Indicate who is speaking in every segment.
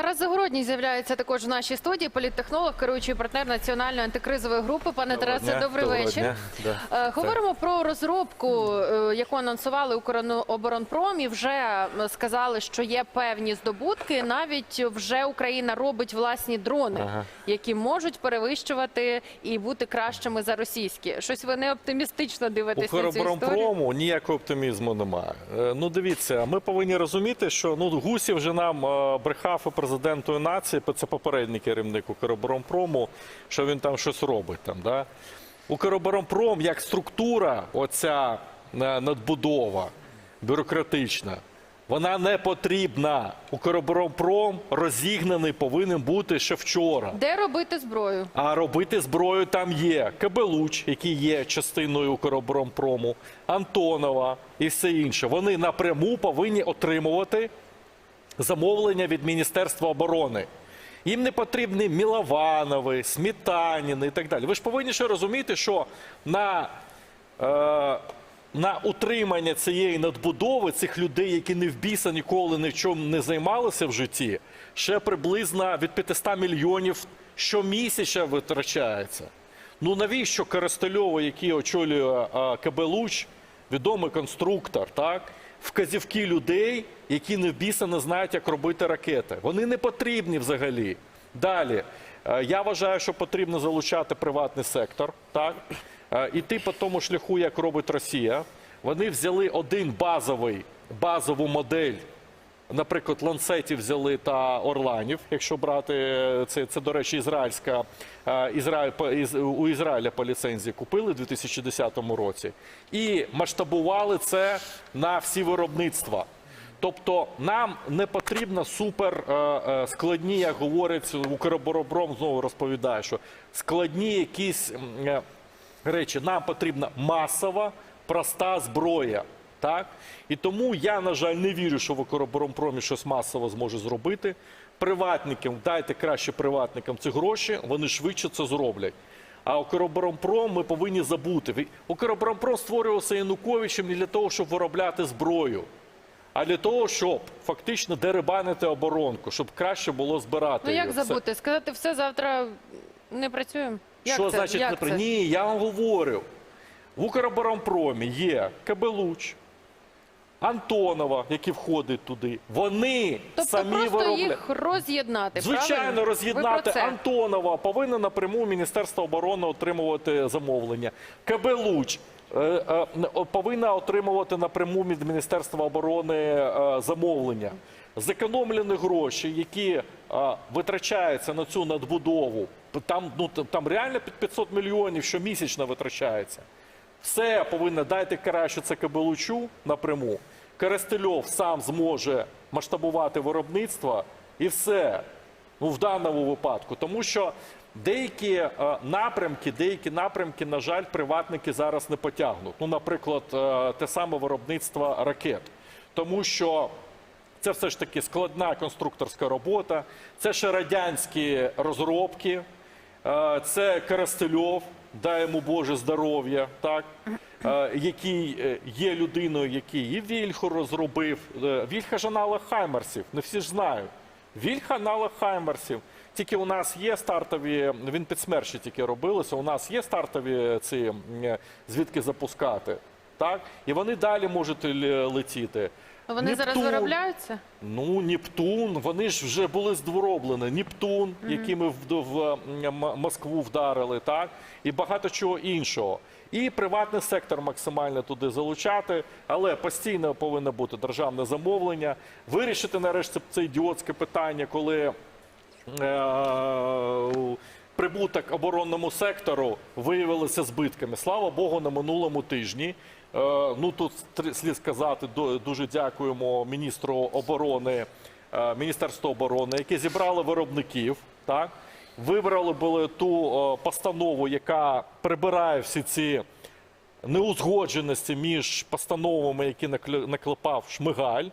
Speaker 1: Тарас Загородній з'являється також в нашій студії. Політтехнолог, керуючий партнер національної антикризової групи. Пане Тарасе, добрий
Speaker 2: Доброго
Speaker 1: вечір.
Speaker 2: дня. Да.
Speaker 1: Е, Говоримо про розробку, е, яку анонсували Укроборонпром, і вже сказали, що є певні здобутки. Навіть вже Україна робить власні дрони,
Speaker 2: Ага.
Speaker 1: які можуть перевищувати і бути кращими за російські. Щось ви не оптимістично дивитесь на цю історію.
Speaker 2: Ніякого оптимізму немає. Е, Ну дивіться, ми повинні розуміти, що ну Гусів вже нам брехав і президенту нації, це попередній керівник Укроборонпрому, що він там щось робить там. Да? Укроборонпром як структура, оця е, надбудова бюрократична. Вона не потрібна. Укроборонпром розігнаний повинен бути ще вчора.
Speaker 1: Де робити зброю?
Speaker 2: А робити зброю там є Кабелуч, який є частиною Укроборонпрому, Антонова і все інше. Вони напряму повинні отримувати замовлення від Міністерства оборони. Їм не потрібні Мілованови, Сметаніни і так далі. Ви ж повинні ще розуміти, що на, е, на утримання цієї надбудови цих людей, які не в біса ніколи ні в чому не займалися в житті, ще приблизно від 500 мільйонів щомісяця витрачається. Ну навіщо Коростельова, який очолює е, Кабелуч, відомий конструктор, так? Вказівки людей, які не в біса не знають, як робити ракети. Вони не потрібні взагалі. Далі, е, я вважаю, що потрібно залучати приватний сектор, так? Е, Іти по тому шляху, як робить Росія. Вони взяли один базовий, базову модель Наприклад, ланцетів взяли та орланів, якщо брати це, це до речі, ізраїльська е, Ізраїль у Ізраїля по ліцензії купили у 2010 році і масштабували це на всі виробництва. Тобто нам не потрібно супер е, е, складні, як говорить Укроборобром, знову розповідає, що складні якісь речі. Нам потрібна масова, проста зброя. Так? І тому я, на жаль, не вірю, що в Укроборонпромі щось масово зможе зробити. Приватникам, дайте краще приватникам ці гроші, вони швидше це зроблять. А Укроборонпром ми повинні забути. Укроборонпром створювався Януковичем не для того, щоб виробляти зброю, а для того, щоб фактично дерибанити оборонку, щоб краще було збирати.
Speaker 1: Ну як
Speaker 2: її.
Speaker 1: Забути? Сказати все завтра не працюємо? Як
Speaker 2: що
Speaker 1: це?
Speaker 2: значить
Speaker 1: Як
Speaker 2: не
Speaker 1: це?
Speaker 2: Ні, я вам говорю. В Укроборонпромі є Кабелуч, Антонова, які входять туди. Вони
Speaker 1: Тобто
Speaker 2: самі
Speaker 1: просто
Speaker 2: виробляють.
Speaker 1: їх роз'єднати.
Speaker 2: Звичайно,
Speaker 1: правильно?
Speaker 2: Роз'єднати. Антонова повинна напряму Міністерство оборони отримувати замовлення. Кабелуч е, е, повинна отримувати напряму від Міністерства оборони е, замовлення. Зекономлені гроші, які витрачаються на цю надбудову, там, ну, там реально під 500 мільйонів щомісячно витрачається. Все повинно дайте краще це Кабелучу напряму. Коростельов сам зможе масштабувати виробництво і все. Ну, в даному випадку. Тому що деякі е, напрямки, деякі напрямки, на жаль, приватники зараз не потягнуть. Ну, наприклад, е, те саме виробництво ракет. Тому що це все ж таки складна конструкторська робота, це ще радянські розробки, е, це Коростельов, дай йому Боже здоров'я, так, який е, є людиною, який і Вільху розробив. Е, Вільха ж аналог Хаймерсів, не всі ж знають. Вільха аналог Хаймерсів. Тільки у нас є стартові, він під смерчі тільки робилося, у нас є стартові ці е, звідки запускати. Так? І вони далі можуть летіти.
Speaker 1: Вони зараз
Speaker 2: Нептун.
Speaker 1: виробляються?
Speaker 2: Ну, Нептун, вони ж вже були здвороблені. Нептун, який ми в, в м, Москву вдарили, так? І багато чого іншого. І приватний сектор максимально туди залучати, але постійно повинно бути державне замовлення. Вирішити нарешті це ідіотське питання, коли е, прибуток оборонному сектору виявилися збитками. Слава Богу, на минулому тижні. Е, ну тут слід сказати, дуже дякуємо міністру оборони, е, Міністерству оборони, яке зібрало виробників. Так вибрали були ту е, постанову, яка прибирає всі ці неузгодженості між постановами, які накле- наклепав Шмигаль,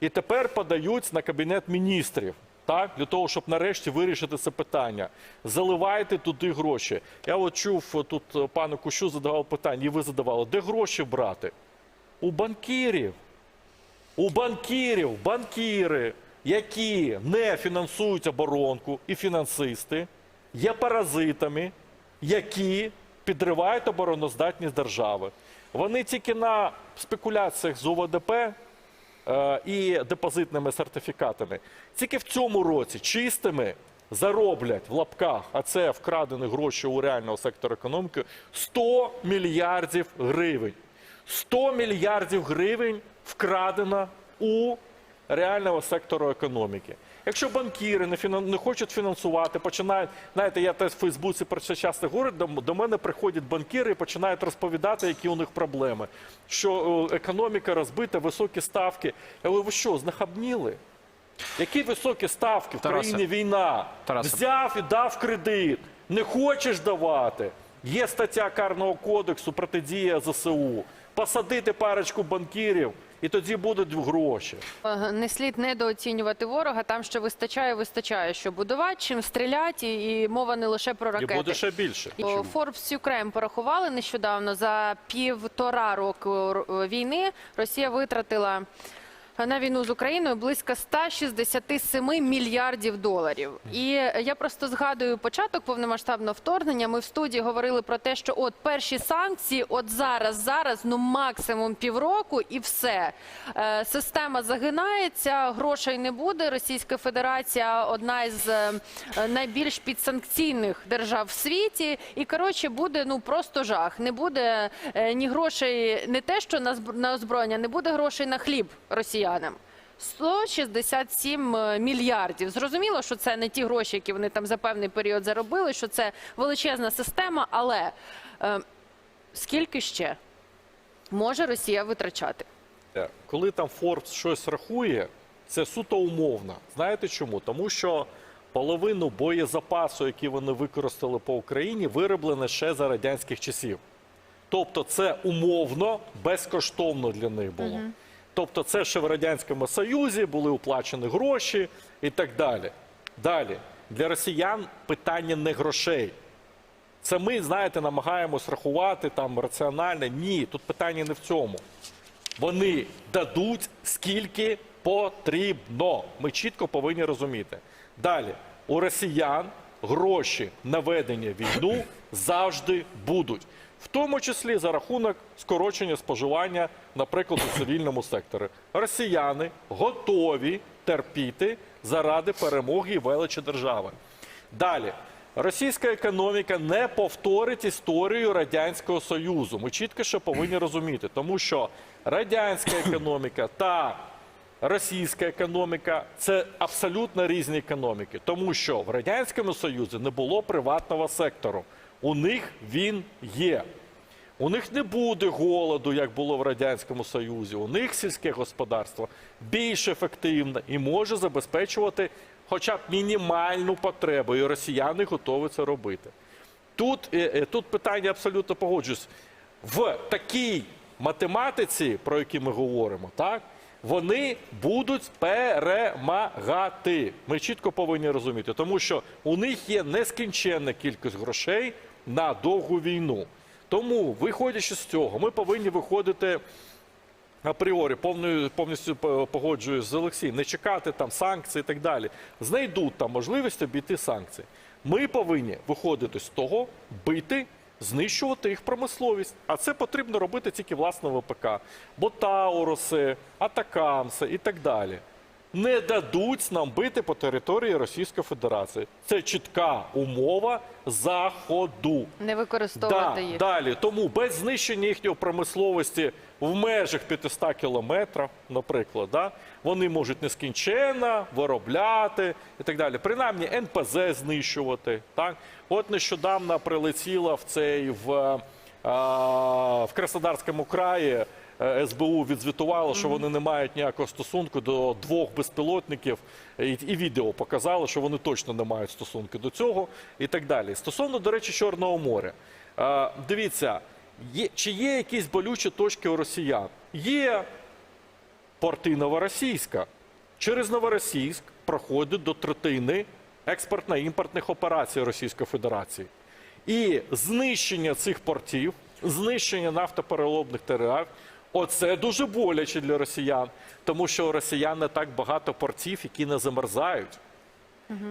Speaker 2: і тепер подають на кабінет міністрів. Так, для того, щоб нарешті вирішити це питання, заливайте туди гроші. Я от чув е, тут е, пану Кущу задавав питання, і ви задавали, де гроші брати? У банкірів. У банкірів, банкіри які не фінансують оборонку і фінансисти, є паразитами, які підривають обороноздатність держави. Вони тільки на спекуляціях з ОВДП і депозитними сертифікатами. Тільки в цьому році чистими зароблять в лапках, а це вкрадені гроші у реального сектору економіки, 100 мільярдів гривень. 100 мільярдів гривень вкрадено у реального сектору економіки. Якщо банкіри не, фінан... не хочуть фінансувати, починають, знаєте, я теж в Фейсбуці про це часто говорю, до, до мене приходять банкіри і починають розповідати, які у них проблеми. Що економіка розбита, високі ставки. Я говорю, ви що, знахабніли? Які високі ставки в
Speaker 3: Тарасе.
Speaker 2: країні війна?
Speaker 3: Тарасе.
Speaker 2: Взяв і дав кредит. Не хочеш давати. Є стаття Карного кодексу протидія ЗСУ. Посадити парочку банкірів, і тоді будуть гроші.
Speaker 1: Е, Не слід недооцінювати ворога. Там ще вистачає, вистачає, що будувати, чим стріляти, і, і мова не лише про
Speaker 2: І буде ще більше.
Speaker 1: Форбс Forbes Ukraine порахували нещодавно за півтора року війни. Росія витратила на війну з Україною близько 167 мільярдів доларів. І я просто згадую початок повномасштабного вторгнення. Ми в студії говорили про те, що от перші санкції, от зараз, зараз, ну максимум півроку, і все. Е, Система загинається, грошей не буде. Російська Федерація одна із е, найбільш підсанкційних держав в світі. І коротше буде ну просто жах. Не буде е, ні грошей, не те, що на зб- на озброєння, не буде грошей на хліб росіянам. 167 мільярдів. Зрозуміло, що це не ті гроші, які вони там за певний період заробили, що це величезна система, але е, скільки ще може Росія витрачати?
Speaker 2: Е, Коли там Forbes щось рахує, це суто умовно. Знаєте чому? Тому що половину боєзапасу, який вони використали по Україні, вироблено ще за радянських часів. Тобто це умовно безкоштовно для них було. Тобто, це ще в Радянському Союзі були оплачені гроші і так далі. Далі, для росіян питання не грошей. Це ми, знаєте, намагаємось рахувати там раціонально. Ні, тут питання не в цьому. Вони дадуть скільки потрібно. Ми чітко повинні розуміти. Далі, у росіян гроші на ведення війну завжди будуть, в тому числі за рахунок скорочення споживання, наприклад, у цивільному секторі. Росіяни готові терпіти заради перемоги величі держави. Далі. Російська економіка не повторить історію Радянського Союзу. Ми чітко ще повинні розуміти, тому що радянська економіка та російська економіка це абсолютно різні економіки, тому що в Радянському Союзі не було приватного сектору. У них він є. У них не буде голоду, як було в Радянському Союзі. У них сільське господарство більш ефективне і може забезпечувати хоча б мінімальну потребу. І росіяни готові це робити. Тут, е, е, тут питання абсолютно погоджуюсь. В такій математиці, про які ми говоримо, так, вони будуть перемагати. Ми чітко повинні розуміти, тому що у них є нескінченна кількість грошей на довгу війну. Тому, виходячи з цього, ми повинні виходити апріорі, повною, повністю по- погоджуюсь з Олексієм, не чекати там санкцій і так далі. Знайдуть там можливість обійти санкції. Ми повинні виходити з того, бити, знищувати їх промисловість. А це потрібно робити тільки власне ВПК. Бо Тауруси, Атакамси і так далі. Не дадуть нам бити по території Російської Федерації. Це чітка умова заходу.
Speaker 1: Не використовувати
Speaker 2: Да,
Speaker 1: їх.
Speaker 2: далі. Тому без знищення їхньої промисловості в межах 500 кілометрів, наприклад, да, вони можуть нескінченно виробляти і так далі. Принаймні НПЗ знищувати. Так? От нещодавно прилетіло в цей в, в Краснодарському краї. Е, СБУ відзвітувало, що вони не мають ніякого стосунку до двох безпілотників, і, відео показало, що вони точно не мають стосунку до цього, і так далі. Стосовно, до речі, Чорного моря. Е, дивіться, є, чи є якісь болючі точки у росіян? Є порти Новоросійська. Через Новоросійськ проходить до третини експортно-імпортних операцій Російської Федерації. І знищення цих портів, знищення нафтопереробних територій Оце дуже боляче для росіян, тому що у росіян не так багато портів, які не замерзають.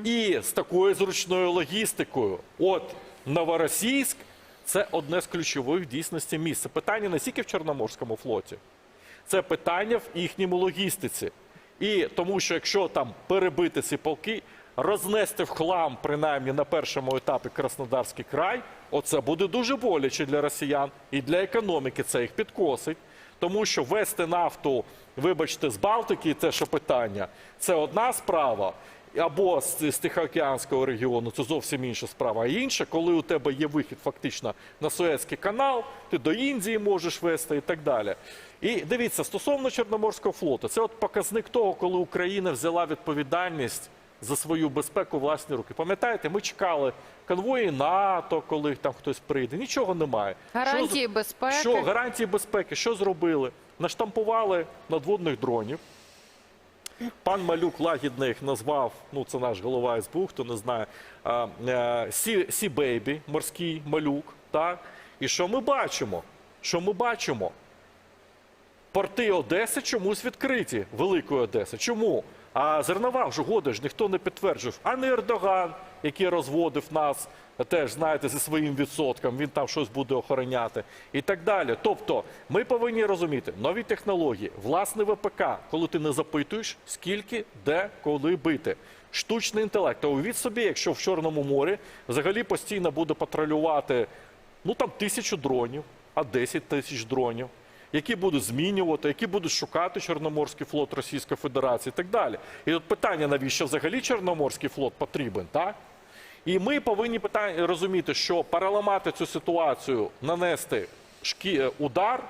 Speaker 2: І з такою зручною логістикою, от Новоросійськ, це одне з ключових дійсності місць. Питання не тільки в Чорноморському флоті, це питання в їхньому логістиці. І тому, що якщо там перебити ці полки, рознести в хлам, принаймні на першому етапі Краснодарський край, оце буде дуже боляче для росіян і для економіки це їх підкосить. Тому що вести нафту, вибачте, з Балтики, те, що питання, це одна справа. Або з, з Тихоокеанського регіону це зовсім інша справа. А інша, коли у тебе є вихід фактично на Суецький канал, ти до Індії можеш вести і так далі. І дивіться, стосовно Чорноморського флоту, це от показник того, коли Україна взяла відповідальність за свою безпеку власні руки. Пам'ятаєте, ми чекали конвої НАТО, коли там хтось прийде. Нічого немає.
Speaker 1: Гарантії
Speaker 2: Що
Speaker 1: безпеки.
Speaker 2: Що гарантії безпеки? Що зробили? Наштампували надводних дронів. Пан Малюк лагідно їх назвав, ну це наш голова СБУ, хто не знає, е, Сі, Сі Бейбі, морський малюк. Так? І що ми бачимо? Що ми бачимо? Порти Одеси чомусь відкриті, Великої Одеси. Чому? А зернова ж угоди ж ніхто не підтверджував. А не Ердоган, який розводив нас, теж знаєте, зі своїм відсотком, він там щось буде охороняти і так далі. Тобто, ми повинні розуміти нові технології, власне ВПК, коли ти не запитуєш, скільки, де, коли бити. Штучний інтелект. А уявіть собі, якщо в Чорному морі взагалі постійно буде патрулювати ну там тисячу дронів, а 10 тисяч дронів, які будуть змінювати, які будуть шукати Чорноморський флот Російської Федерації і так далі. І тут питання, навіщо взагалі Чорноморський флот потрібен, так? І ми повинні питання розуміти, що переламати цю ситуацію, нанести шкі... е, удар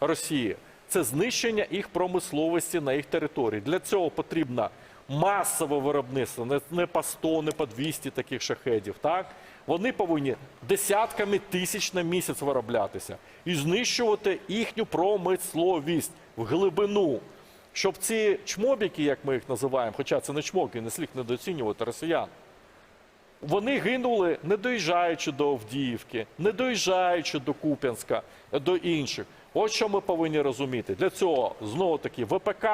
Speaker 2: Росії це знищення їх промисловості на їх території. Для цього потрібно масове виробництво, не, не по 100, не по 200 таких шахедів. Так? Вони повинні десятками тисяч на місяць вироблятися і знищувати їхню промисловість в глибину. Щоб ці чмобіки, як ми їх називаємо, хоча це не чмоки, не слід недооцінювати росіян. Вони гинули, не доїжджаючи до Авдіївки, не доїжджаючи до Куп'янська, до інших. Ось що ми повинні розуміти. Для цього знову таки ВПК,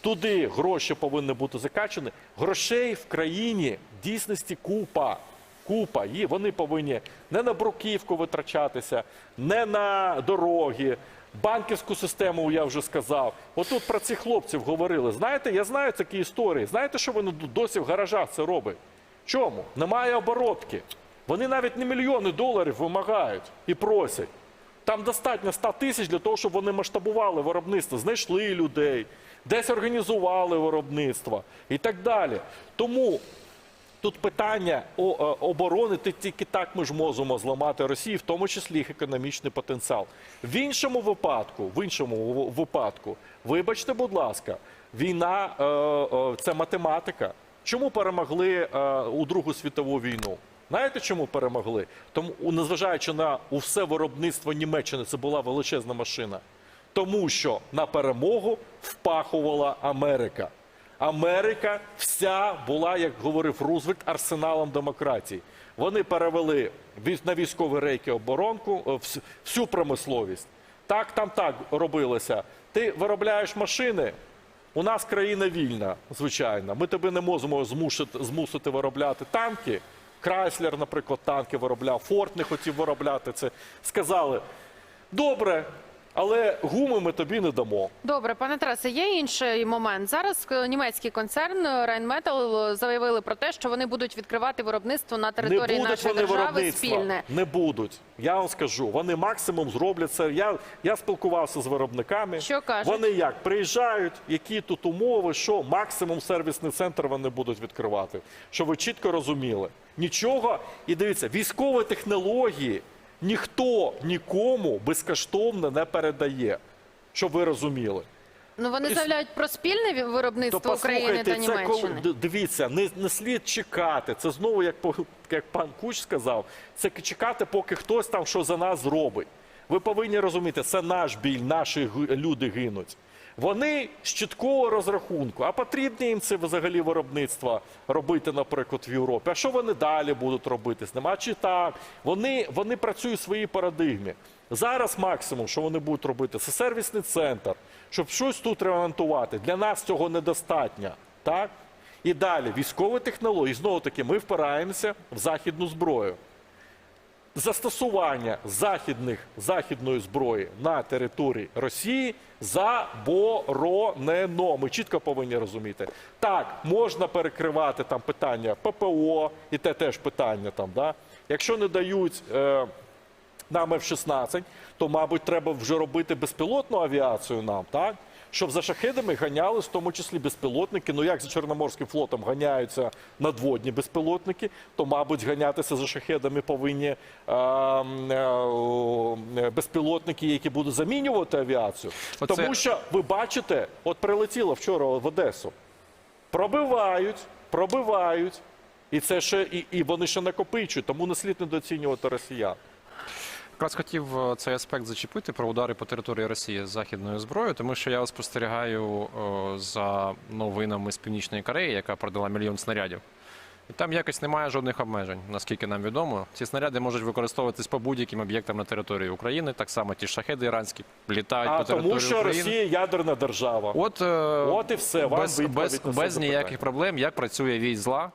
Speaker 2: туди гроші повинні бути закачені. Грошей в країні в дійсності купа. Купа. І вони повинні не на бруківку витрачатися, не на дороги. Банківську систему я вже сказав. Отут про цих хлопців говорили. Знаєте, я знаю такі історії. Знаєте, що вони досі в гаражах це роблять? Чому? Немає оборотки. Вони навіть не мільйони доларів вимагають і просять. Там достатньо 100 тисяч для того, щоб вони масштабували виробництво, знайшли людей, десь організували виробництво і так далі. Тому тут питання е, оборони, тільки так ми ж можемо зламати Росію, в тому числі їх економічний потенціал. В іншому випадку, в іншому випадку, вибачте, будь ласка, війна е, е, це математика. Чому перемогли у Другу світову війну? Знаєте, чому перемогли? Тому, незважаючи на усе виробництво Німеччини, це була величезна машина. Тому що на перемогу впахувала Америка. Америка вся була, як говорив Рузвельт, арсеналом демократії. Вони перевели на військові рейки оборонку е, всю промисловість. Так, там так робилося. Ти виробляєш машини. У нас країна вільна, звичайно. Ми тебе не можемо змусити, змусити виробляти танки. Крайслер, наприклад, танки виробляв, Форд не хотів виробляти це. Сказали: добре, але гуми ми тобі не дамо.
Speaker 1: Добре, пане Тарасе, є інший момент. Зараз е, німецький концерн е, Rheinmetall заявили про те, що вони будуть відкривати виробництво на території
Speaker 2: не
Speaker 1: нашої держави спільне.
Speaker 2: Не будуть. Я вам скажу. Вони максимум зроблять це. Я, я спілкувався з виробниками.
Speaker 1: Що кажуть?
Speaker 2: Вони як приїжджають, які тут умови, що максимум сервісний центр вони будуть відкривати. Щоб ви чітко розуміли. Нічого. І дивіться, військові технології ніхто нікому безкоштовно не передає. Щоб ви розуміли.
Speaker 1: Ну вони заявляють про спільне виробництво виробництво України та Німеччини.
Speaker 2: Це, дивіться, не, не слід чекати. Це знову, як, як пан Куч сказав, це чекати, поки хтось там що за нас зробить. Ви повинні розуміти, це наш біль, наші люди гинуть. Вони з чіткого розрахунку, а потрібні їм це взагалі виробництво робити, наприклад, в Європі. А що вони далі будуть робити з ним? А чи так? Вони, вони працюють в своїй парадигмі. Зараз максимум, що вони будуть робити, це сервісний центр, щоб щось тут ремонтувати. Для нас цього недостатньо. Так? І далі військові технології. Знову таки, ми впираємося в західну зброю застосування західних, західної зброї на території Росії заборонено. Ми чітко повинні розуміти. Так, можна перекривати там питання ППО, і те теж питання там. Да? Якщо не дають. Е, нам F-16, то, мабуть, треба вже робити безпілотну авіацію нам, так? Щоб за шахедами ганялись, в тому числі безпілотники. Ну як за Чорноморським флотом ганяються надводні безпілотники, то, мабуть, ганятися за шахедами повинні е, е, безпілотники, які будуть замінювати авіацію.
Speaker 3: Оце-
Speaker 2: Тому що ви бачите, от прилетіло вчора в Одесу. Пробивають, пробивають. І це ще і, і вони ще накопичують, тому не слід недооцінювати росіян.
Speaker 3: Якраз хотів е, цей аспект зачепити про удари по території Росії з західною зброєю, тому що я спостерігаю е, за новинами з Північної Кореї, яка продала мільйон снарядів. І там якось немає жодних обмежень, наскільки нам відомо. Ці снаряди можуть використовуватись по будь-яким об'єктам на території України. Так само ті шахеди іранські літають
Speaker 2: А
Speaker 3: по території
Speaker 2: тому що
Speaker 3: України.
Speaker 2: Росія ядерна держава.
Speaker 3: От, е,
Speaker 2: От і все, вам
Speaker 3: без, без, без ніяких проблем, як працює вій зла.